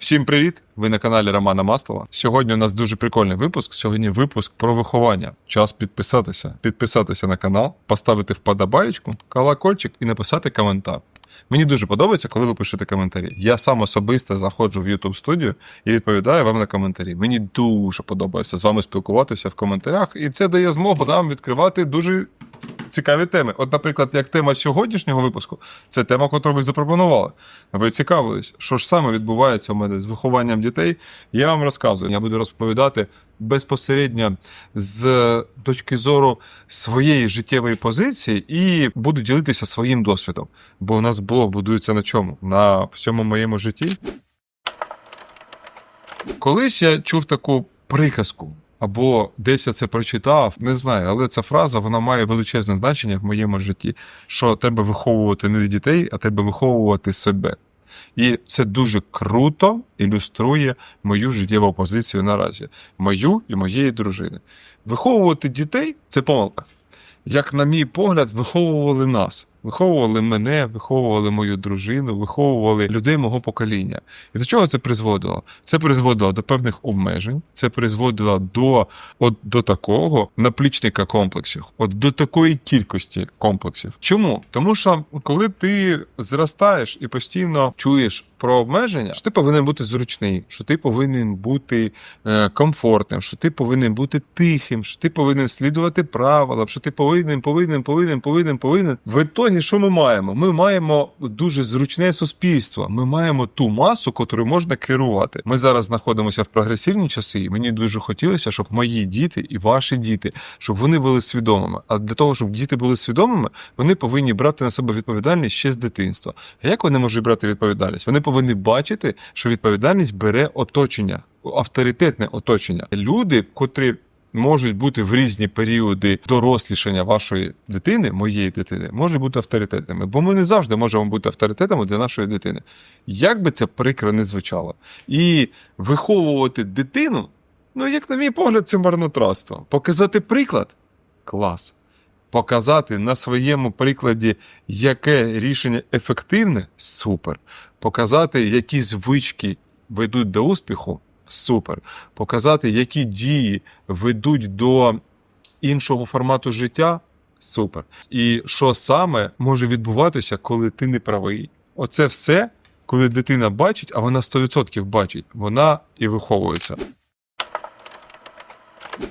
Всім привіт! Ви на каналі Романа Маслова. Сьогодні у нас дуже прикольний випуск. Сьогодні випуск про виховання. Час підписатися, підписатися на канал, поставити вподобаєчку, колокольчик і написати коментар. Мені дуже подобається, коли ви пишете коментарі. Я сам особисто заходжу в YouTube студію і відповідаю вам на коментарі. Мені дуже подобається з вами спілкуватися в коментарях, і це дає змогу нам відкривати дуже цікаві теми. От, наприклад, як тема сьогоднішнього випуску, це тема, яку ви запропонували. Ви цікавились, що ж саме відбувається у мене з вихованням дітей. Я вам розказую. Я буду розповідати безпосередньо з точки зору своєї життєвої позиції і буду ділитися своїм досвідом. Бо у нас блог будується на чому? На всьому моєму житті. Колись я чув таку приказку. Або десь я це прочитав, не знаю, але ця фраза вона має величезне значення в моєму житті, що треба виховувати не дітей, а треба виховувати себе. І це дуже круто ілюструє мою життєву позицію наразі, мою і моєї дружини. Виховувати дітей це помилка. Як, на мій погляд, виховували нас. Виховували мене, виховували мою дружину, виховували людей мого покоління. І до чого це призводило? Це призводило до певних обмежень, це призводило до от до такого наплічника комплексів, от до такої кількості комплексів. Чому? Тому що коли ти зростаєш і постійно чуєш про обмеження, що ти повинен бути зручний, що ти повинен бути е, комфортним, що ти повинен бути тихим, що ти повинен слідувати правилам, що ти повинен, повинен, повинен, повинен, повинен. В ітогі, що ми маємо? Ми маємо дуже зручне суспільство. Ми маємо ту масу, котрою можна керувати. Ми зараз знаходимося в прогресивні часи, і мені дуже хотілося, щоб мої діти і ваші діти, щоб вони були свідомими. А для того, щоб діти були свідомими, вони повинні брати на себе відповідальність ще з дитинства. А як вони можуть брати відповідальність? Вони повинні бачити, що відповідальність бере оточення, авторитетне оточення. Люди, котрі можуть бути в різні періоди дорослішання вашої дитини, моєї дитини, можуть бути авторитетними, бо ми не завжди можемо бути авторитетами для нашої дитини. Як би це прикро не звучало, і виховувати дитину, ну як на мій погляд, це марнотратство. Показати приклад клас. Показати на своєму прикладі, яке рішення ефективне супер. Показати, які звички ведуть до успіху супер. Показати, які дії ведуть до іншого формату життя супер. І що саме може відбуватися, коли ти не правий. Оце все, коли дитина бачить, а вона 100% бачить, вона і виховується.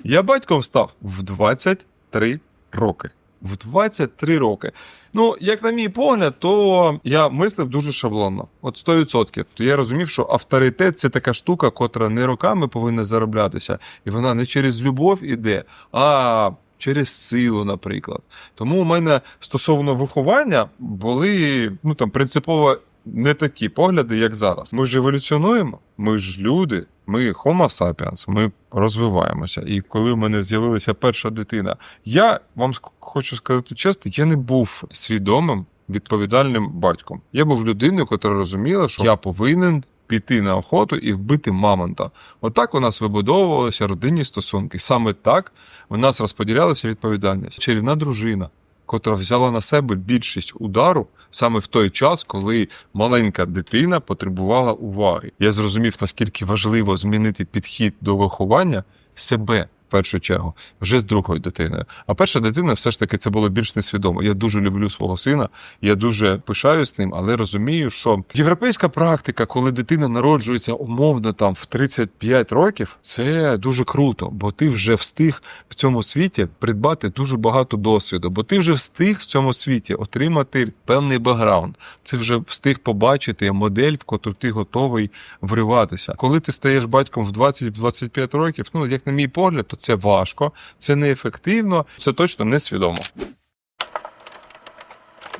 Я батьком став в 23 роки. В 23 роки. Ну, як на мій погляд, то я мислив дуже шаблонно. От 100%. Я розумів, що авторитет це така штука, котра не роками повинна зароблятися, і вона не через любов іде, а через силу, наприклад. Тому у мене стосовно виховання були ну там принципово не такі погляди, як зараз. Ми ж еволюціонуємо, ми ж люди, ми Homo sapiens, ми розвиваємося. І коли в мене з'явилася перша дитина, я вам хочу сказати чесно, я не був свідомим відповідальним батьком. Я був людиною, яка розуміла, що я повинен. Піти на охоту і вбити мамонта. Отак у нас вибудовувалися родинні стосунки. Саме так у нас розподілялася відповідальність. Чарівна дружина, котра взяла на себе більшість удару саме в той час, коли маленька дитина потребувала уваги. Я зрозумів, наскільки важливо змінити підхід до виховання себе. Першу чергу, вже з другою дитиною. А перша дитина, все ж таки, це було більш несвідомо. Я дуже люблю свого сина, я дуже пишаюсь ним, але розумію, що європейська практика, коли дитина народжується умовно там в 35 років, це дуже круто, бо ти вже встиг в цьому світі придбати дуже багато досвіду, бо ти вже встиг в цьому світі отримати певний бекграунд. Ти вже встиг побачити модель, в котру ти готовий вриватися. Коли ти стаєш батьком в 20-25 років, ну як на мій погляд, то це важко, це неефективно, це точно несвідомо.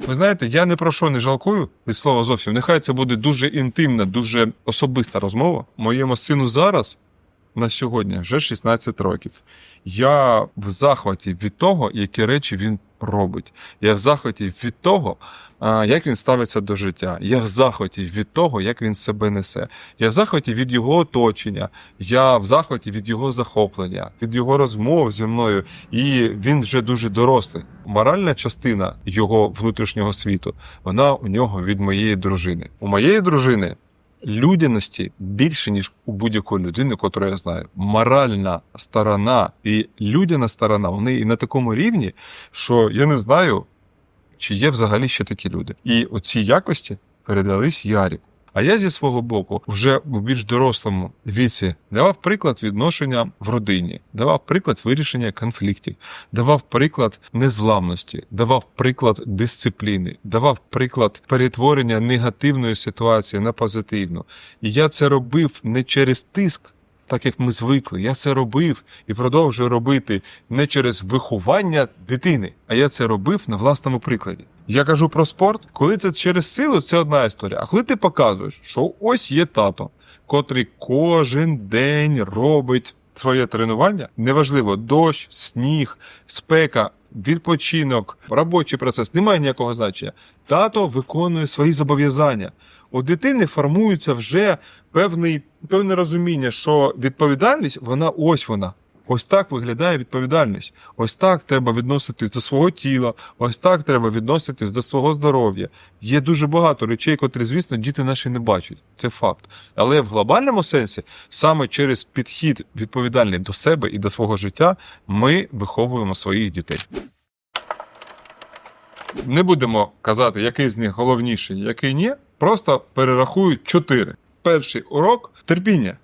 Ви знаєте, я не про що не жалкую від слова зовсім. Нехай це буде дуже інтимна, дуже особиста розмова. Моєму сину зараз на сьогодні вже 16 років. Я в захваті від того, які речі він робить. Я в захваті від того, як він ставиться до життя. Я в захваті від того, як він себе несе. Я в захваті від його оточення, я в захваті від його захоплення, від його розмов зі мною. І він вже дуже дорослий. Моральна частина його внутрішнього світу, вона у нього від моєї дружини. У моєї дружини людяності більше, ніж у будь-якої людини, яку я знаю. Моральна сторона і людяна сторона, вони і на такому рівні, що я не знаю, чи є взагалі ще такі люди. І оці якості передались Ярику. А я зі свого боку вже у більш дорослому віці давав приклад відношення в родині, давав приклад вирішення конфліктів, давав приклад незламності, давав приклад дисципліни, давав приклад перетворення негативної ситуації на позитивну. І я це робив не через тиск. Так як ми звикли, я це робив і продовжую робити не через виховання дитини, а я це робив на власному прикладі. Я кажу про спорт, коли це через силу, це одна історія. А коли ти показуєш, що ось є тато, котрий кожен день робить своє тренування, неважливо, дощ, сніг, спека, відпочинок, робочий процес, немає ніякого значення. Тато виконує свої зобов'язання. У дитини формується вже певний, певне розуміння, що відповідальність, вона ось вона. Ось так виглядає відповідальність. Ось так треба відноситись до свого тіла, ось так треба відноситись до свого здоров'я. Є дуже багато речей, котрі, звісно, діти наші не бачать. Це факт. Але в глобальному сенсі, саме через підхід відповідальний до себе і до свого життя, ми виховуємо своїх дітей. Не будемо казати, який з них головніший, який ні. Просто перерахую чотири. Перший урок терпіння.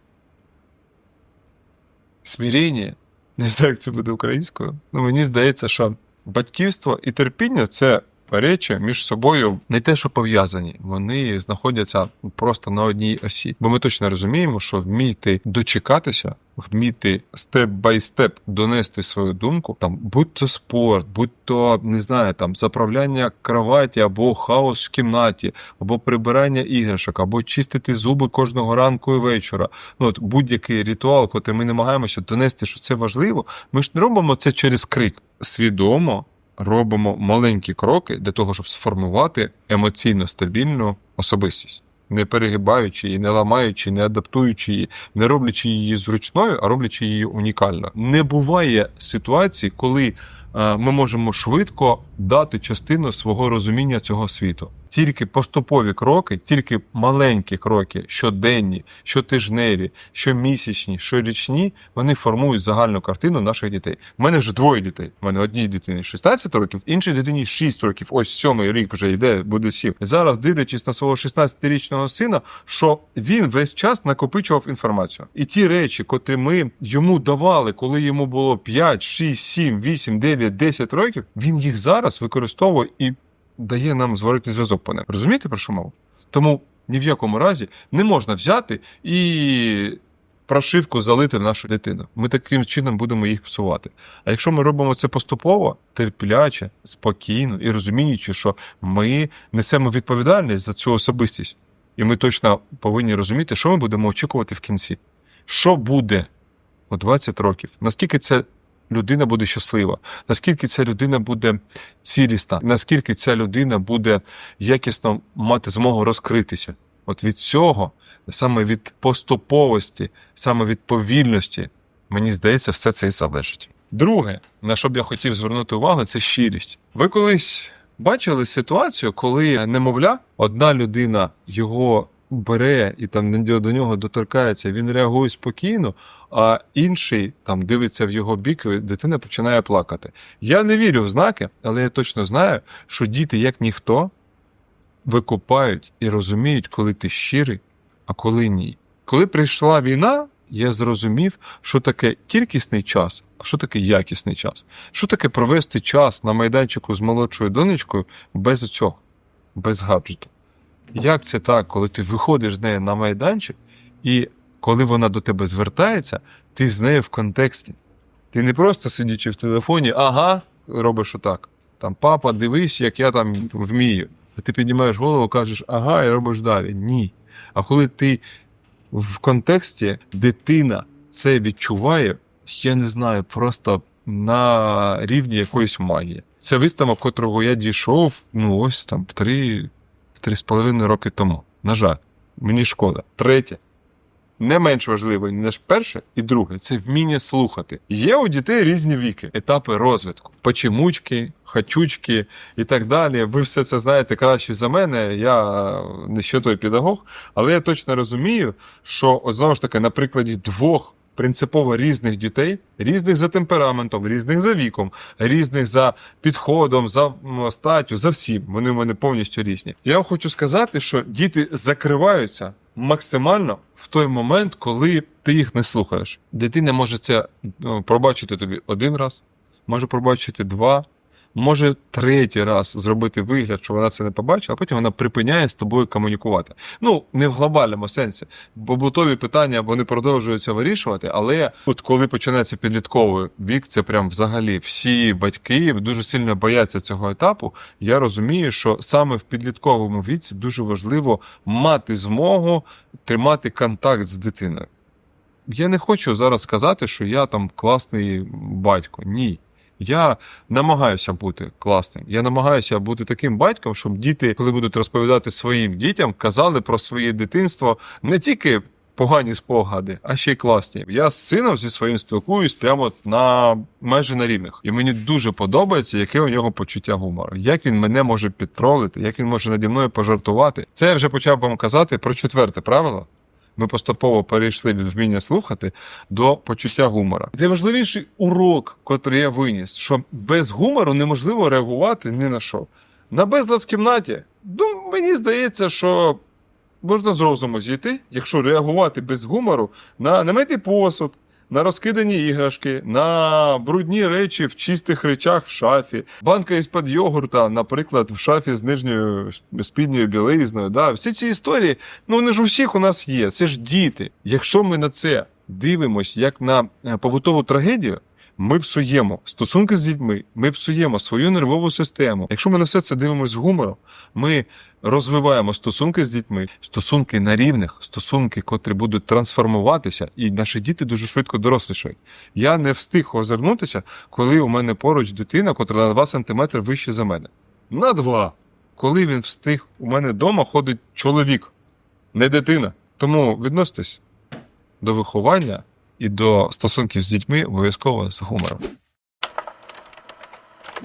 Сміріння. Не знаю, як це буде українською. Ну мені здається, що батьківство і терпіння це речі між собою не те, що пов'язані, вони знаходяться просто на одній осі. Бо ми точно розуміємо, що вміти дочекатися, вміти степ бай степ донести свою думку, там будь то спорт, будь то не знаю, там заправляння кроваті або хаос в кімнаті, або прибирання іграшок, або чистити зуби кожного ранку і вечора. Ну от будь-який ритуал, котрий ми намагаємося донести, що це важливо. Ми ж не робимо це через крик свідомо робимо маленькі кроки для того, щоб сформувати емоційно стабільну особистість, не перегибаючи її, не ламаючи, не адаптуючи її, не роблячи її зручною, а роблячи її унікально. Не буває ситуації, коли е, ми можемо швидко дати частину свого розуміння цього світу. Тільки поступові кроки, тільки маленькі кроки, щоденні, щотижневі, щомісячні, щорічні, вони формують загальну картину наших дітей. У мене вже двоє дітей. У мене одній дитині 16 років, іншій дитині 6 років. Ось сьомий рік вже йде, буде 7. Зараз дивлячись на свого 16-річного сина, що він весь час накопичував інформацію. І ті речі, котрі ми йому давали, коли йому було 5, 6, 7, 8, 9, 10 років, він їх зараз використовує і дає нам зворотний зв'язок по ним. Розумієте, про що мову? Тому ні в якому разі не можна взяти і прошивку залити в нашу дитину. Ми таким чином будемо їх псувати. А якщо ми робимо це поступово, терпляче, спокійно і розуміючи, що ми несемо відповідальність за цю особистість, і ми точно повинні розуміти, що ми будемо очікувати в кінці. Що буде у 20 років? Наскільки це людина буде щаслива, наскільки ця людина буде цілісна, наскільки ця людина буде якісно мати змогу розкритися. От від цього, саме від поступовості, саме від повільності, мені здається, все це і залежить. Друге, на що б я хотів звернути увагу, це щирість. Ви колись бачили ситуацію, коли немовля, одна людина його бере і там до нього доторкається, він реагує спокійно, а інший там дивиться в його бік, і дитина починає плакати. Я не вірю в знаки, але я точно знаю, що діти, як ніхто, викупають і розуміють, коли ти щирий, а коли ні. Коли прийшла війна, я зрозумів, що таке кількісний час, а що таке якісний час. Що таке провести час на майданчику з молодшою донечкою без цього, без гаджету. Як це так, коли ти виходиш з нею на майданчик, і коли вона до тебе звертається, ти з нею в контексті. Ти не просто сидячи в телефоні, ага, робиш отак. Там папа, дивись, як я там вмію. А ти піднімаєш голову, кажеш, ага, і робиш далі. Ні. А коли ти в контексті дитина це відчуває, я не знаю, просто на рівні якоїсь магії. Це виставок, котрого я дійшов, ну ось там три, три з половиною роки тому. На жаль, мені шкода. Третє. не менш важливе, ніж перше і друге це вміння слухати. Є у дітей різні віки, етапи розвитку, почемучки, хачучки і так далі. Ви все це знаєте краще за мене. Я не що той педагог, але я точно розумію, що от, знову ж таки на прикладі двох. Принципово різних дітей, різних за темпераментом, різних за віком, різних за підходом, за статтю, за всім. Вони в мене повністю різні. Я вам хочу сказати, що діти закриваються максимально в той момент, коли ти їх не слухаєш. Дитина може це ну, пробачити тобі один раз, може пробачити два, може третій раз зробити вигляд, що вона це не побачила, а потім вона припиняє з тобою комунікувати. Ну, не в глобальному сенсі. Побутові питання вони продовжуються вирішувати, але от коли починається підлітковий вік, це прям взагалі всі батьки дуже сильно бояться цього етапу. Я розумію, що саме в підлітковому віці дуже важливо мати змогу тримати контакт з дитиною. Я не хочу зараз сказати, що я там класний батько. Ні. Я намагаюся бути класним. Я намагаюся бути таким батьком, щоб діти, коли будуть розповідати своїм дітям, казали про своє дитинство не тільки погані спогади, а ще й класні. Я з сином зі своїм спілкуюсь прямо на майже на рівних. І мені дуже подобається, яке у нього почуття гумору, як він мене може підтролити, як він може наді мною пожартувати. Це я вже почав вам казати про четверте правило. Ми поступово перейшли від вміння слухати до почуття гумора. Найважливіший урок, котрий я виніс, що без гумору неможливо реагувати ні на що. На безлад в кімнаті, ну, мені здається, що можна з розуму зійти, якщо реагувати без гумору на немитий посуд, на розкидані іграшки, на брудні речі в чистих речах в шафі, банка із-під йогурта, наприклад, в шафі з нижньою спідньою білизною. Да? Всі ці історії, ну вони ж у всіх у нас є. Це ж діти. Якщо ми на це дивимось як на е, побутову трагедію. Ми псуємо стосунки з дітьми, ми псуємо свою нервову систему. Якщо ми на все це дивимося з гумором, ми розвиваємо стосунки з дітьми, стосунки на рівних, стосунки, котрі будуть трансформуватися, і наші діти дуже швидко дорослішають. Я не встиг озирнутися, коли у мене поруч дитина, котра на 2 см вище за мене. На два. Коли він встиг, у мене вдома ходить чоловік, не дитина. Тому відноситесь до виховання і до стосунків з дітьми обов'язково з гумором.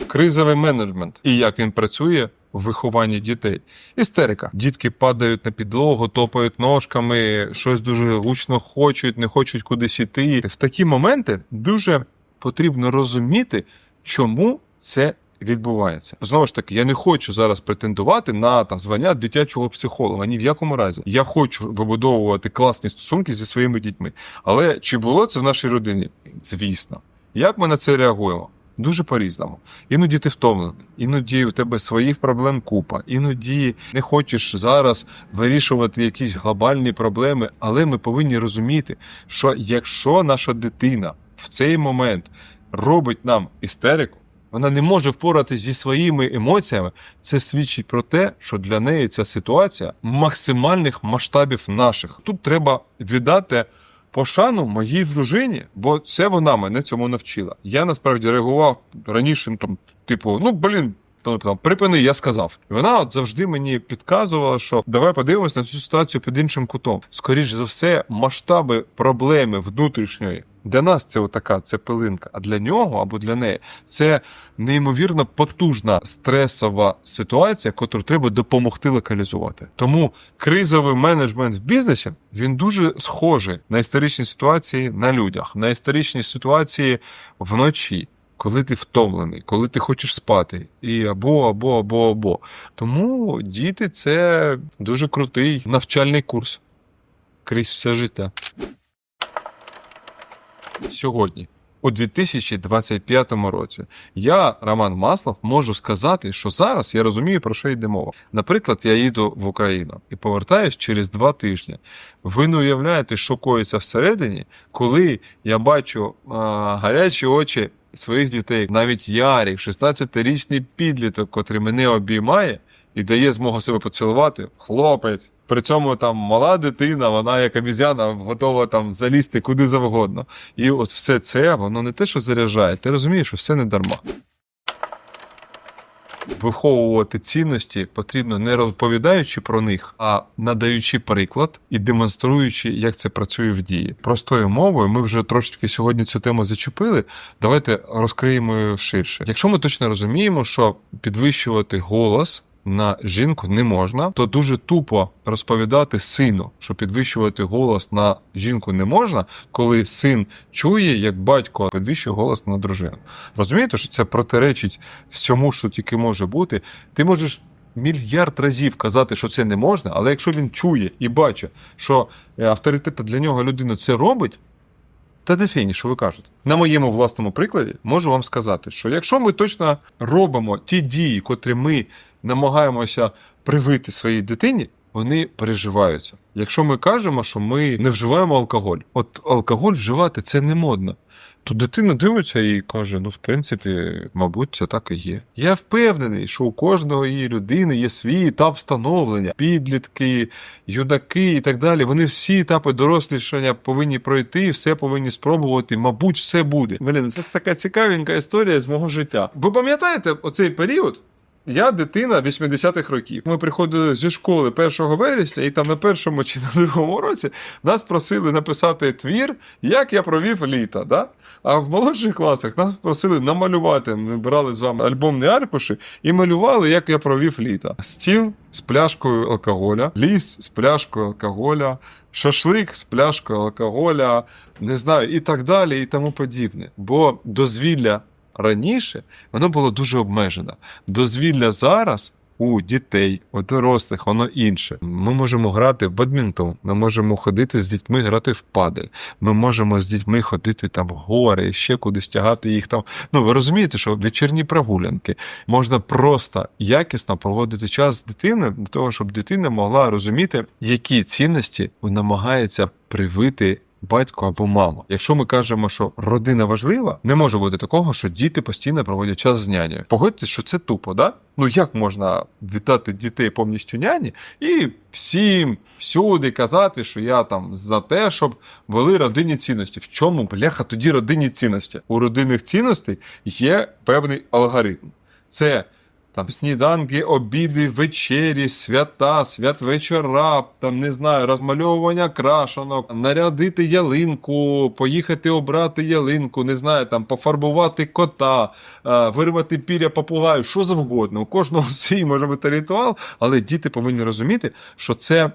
Кризовий менеджмент і як він працює в вихованні дітей. Істерика. Дітки падають на підлогу, топають ножками, щось дуже гучно хочуть, не хочуть кудись іти. В такі моменти дуже потрібно розуміти, чому це відбувається. Знову ж таки, я не хочу зараз претендувати на там звання дитячого психолога. Ні в якому разі. Я хочу вибудовувати класні стосунки зі своїми дітьми. Але чи було це в нашій родині? Звісно. Як ми на це реагуємо? Дуже по-різному. Іноді ти втомлений, іноді у тебе своїх проблем купа, іноді не хочеш зараз вирішувати якісь глобальні проблеми, але ми повинні розуміти, що якщо наша дитина в цей момент робить нам істерику, вона не може впоратися зі своїми емоціями. Це свідчить про те, що для неї ця ситуація максимальних масштабів наших. Тут треба віддати пошану моїй дружині, бо це вона мене цьому навчила. Я насправді реагував раніше, ну, там, типу, ну блін. Там, там, припини, я сказав. І вона от завжди мені підказувала, що давай подивимось на цю ситуацію під іншим кутом. Скоріше за все, масштаби проблеми внутрішньої для нас це отака, це пилинка. А для нього або для неї це неймовірно потужна стресова ситуація, яку треба допомогти локалізувати. Тому кризовий менеджмент в бізнесі він дуже схожий на історичні ситуації на людях, на історичні ситуації вночі. Коли ти втомлений, коли ти хочеш спати, і або, або, або, або. Тому діти це дуже крутий навчальний курс крізь все життя. Сьогодні, у 2025 році, я, Роман Маслов, можу сказати, що зараз я розумію, про що йде мова. Наприклад, я їду в Україну і повертаюсь через два тижні. Ви не уявляєте, що коїться всередині, коли я бачу а, гарячі очі своїх дітей, навіть Ярік, 16-річний підліток, котрий мене обіймає і дає змогу себе поцілувати, хлопець. При цьому там мала дитина, вона як обіз'яна, готова там залізти куди завгодно. І от все це, воно не те, що заряджає, ти розумієш, що все не дарма. Виховувати цінності потрібно не розповідаючи про них, а надаючи приклад і демонструючи, як це працює в дії. Простою мовою, ми вже трошечки сьогодні цю тему зачепили. Давайте розкриємо її ширше. Якщо ми точно розуміємо, що підвищувати голос. На жінку не можна, то дуже тупо розповідати сину, що підвищувати голос на жінку не можна, коли син чує, як батько підвищує голос на дружину. Розумієте, що це протиречить всьому, що тільки може бути. Ти можеш мільярд разів казати, що це не можна, але якщо він чує і бачить, що е, авторитет для нього людина це робить. Та де фіні, що ви кажете? На моєму власному прикладі можу вам сказати, що якщо ми точно робимо ті дії, котрі ми намагаємося привити своїй дитині, вони переживаються. Якщо ми кажемо, що ми не вживаємо алкоголь, от алкоголь вживати це не модно. То дитина дивиться і каже: ну, в принципі, мабуть, це так і є. Я впевнений, що у кожного її людини є свій етап становлення, підлітки, юнаки і так далі. Вони всі етапи дорослішання повинні пройти, все повинні спробувати. Мабуть, все буде. Блін, це така цікавенька історія з мого життя. Ви пам'ятаєте оцей період? Я дитина 80-х років. Ми приходили зі школи 1 вересня, і там на першому чи на другому році нас просили написати твір, як я провів літо. Да? А в молодших класах нас просили намалювати. Ми брали з вами альбомні аркуші і малювали, як я провів літо. Стіл з пляшкою алкоголя, ліс з пляшкою алкоголя, шашлик з пляшкою алкоголя, не знаю, і так далі, і тому подібне. Бо дозвілля раніше воно було дуже обмежено. Дозвілля зараз. У дітей, у дорослих, воно інше. Ми можемо грати в бадмінтон, ми можемо ходити з дітьми грати в падель. Ми можемо з дітьми ходити там в гори, ще кудись тягати їх там. Ну ви розумієте, що вечірні прогулянки можна просто якісно проводити час з дитиною для того, щоб дитина могла розуміти, які цінності намагається привити батько або мама. Якщо ми кажемо, що родина важлива, не може бути такого, що діти постійно проводять час з нянею. Погодьтесь, що це тупо, да? Ну як можна вітати дітей повністю няні і всім всюди казати, що я там за те, щоб вели родинні цінності. В чому бляха тоді родинні цінності? У родинних цінностей є певний алгоритм. Це там сніданки, обіди, вечері, свята, святвечора, там не знаю, розмальовування крашанок, нарядити ялинку, поїхати обрати ялинку, не знаю, там пофарбувати кота, е, вирвати піря попугаю, що завгодно. У кожного свій може бути ритуал, але діти повинні розуміти, що це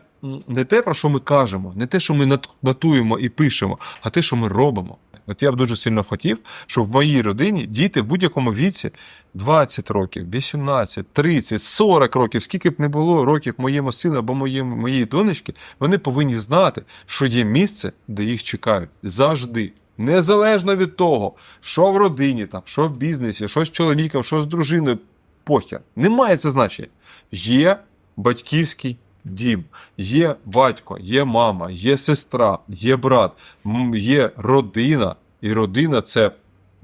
не те, про що ми кажемо, не те, що ми нат- нотуємо і пишемо, а те, що ми робимо. От я б дуже сильно хотів, щоб в моїй родині діти в будь-якому віці 20 років, 18, 30, 40 років, скільки б не було років моєму сину або моєму, моїй донечки, вони повинні знати, що є місце, де їх чекають завжди. Незалежно від того, що в родині, там, що в бізнесі, що з чоловіком, що з дружиною, похер. Немає це значення. Є батьківський дім, є батько, є мама, є сестра, є брат, є родина, і родина це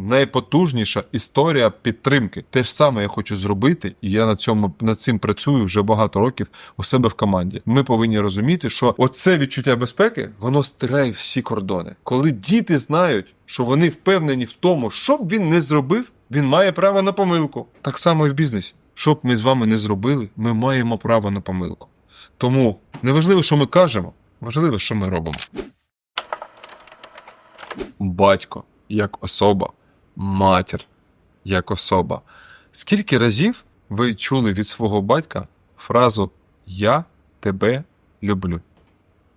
найпотужніша історія підтримки. Те ж саме я хочу зробити, і я над цьому над цим працюю вже багато років у себе в команді. Ми повинні розуміти, що оце відчуття безпеки воно стирає всі кордони. Коли діти знають, що вони впевнені в тому, що б він не зробив, він має право на помилку. Так само і в бізнесі. Що б ми з вами не зробили, ми маємо право на помилку. Тому неважливо, що ми кажемо, важливо, що ми робимо. Батько як особа, матір як особа. Скільки разів ви чули від свого батька фразу Я тебе люблю?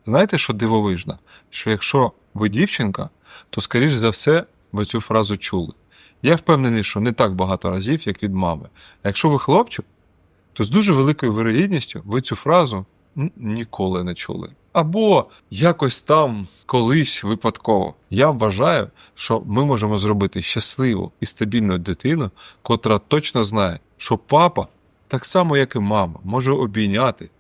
Знаєте, що дивовижно? Що якщо ви дівчинка, то, скоріш за все, ви цю фразу чули. Я впевнений, що не так багато разів, як від мами. А якщо ви хлопчик, то з дуже великою вирогідністю ви цю фразу ніколи не чули. Або якось там колись випадково. Я вважаю, що ми можемо зробити щасливу і стабільну дитину, котра точно знає, що папа, так само як і мама, може обійняти.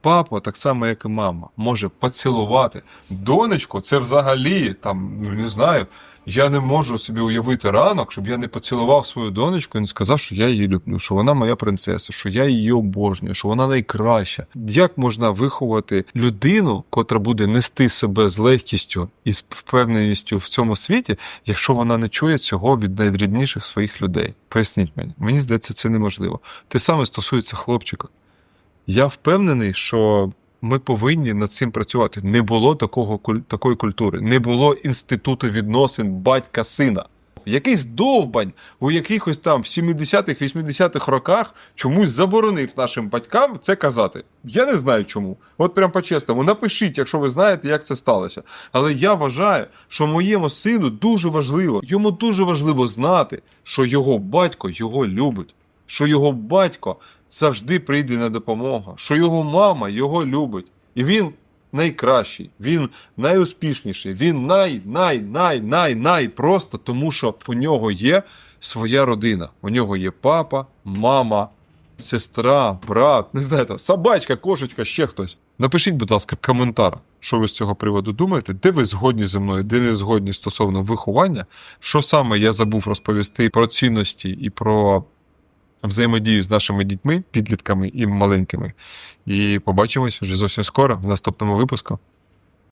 Папа, так само, як і мама, може поцілувати. Донечку, це взагалі, там, не знаю, Я не можу собі уявити ранок, щоб я не поцілував свою донечку і не сказав, що я її люблю, що вона моя принцеса, що я її обожнюю, що вона найкраща. Як можна виховати людину, котра буде нести себе з легкістю і з впевненістю в цьому світі, якщо вона не чує цього від найдрібніших своїх людей? Поясніть мені, мені здається, це неможливо. Те саме стосується хлопчика. Я впевнений, що ми повинні над цим працювати. Не було такого такої культури, не було інституту відносин батька-сина. Якийсь довбань у якихось там 70-х, 80-х роках чомусь заборонив нашим батькам це казати. Я не знаю чому. От прям по-чесному, напишіть, якщо ви знаєте, як це сталося. Але я вважаю, що моєму сину дуже важливо, йому дуже важливо знати, що його батько його любить, що його батько завжди прийде на допомогу, що його мама його любить. І він найкращий, він найуспішніший, він най, най, най, най, най просто тому, що у нього є своя родина. У нього є папа, мама, сестра, брат, не знаю, там, собачка, кошечка, ще хтось. Напишіть, будь ласка, коментар, що ви з цього приводу думаєте, де ви згодні зі мною, де не згодні стосовно виховання, що саме я забув розповісти про цінності і про взаємодію з нашими дітьми, підлітками і маленькими. І побачимось вже зовсім скоро в наступному випуску.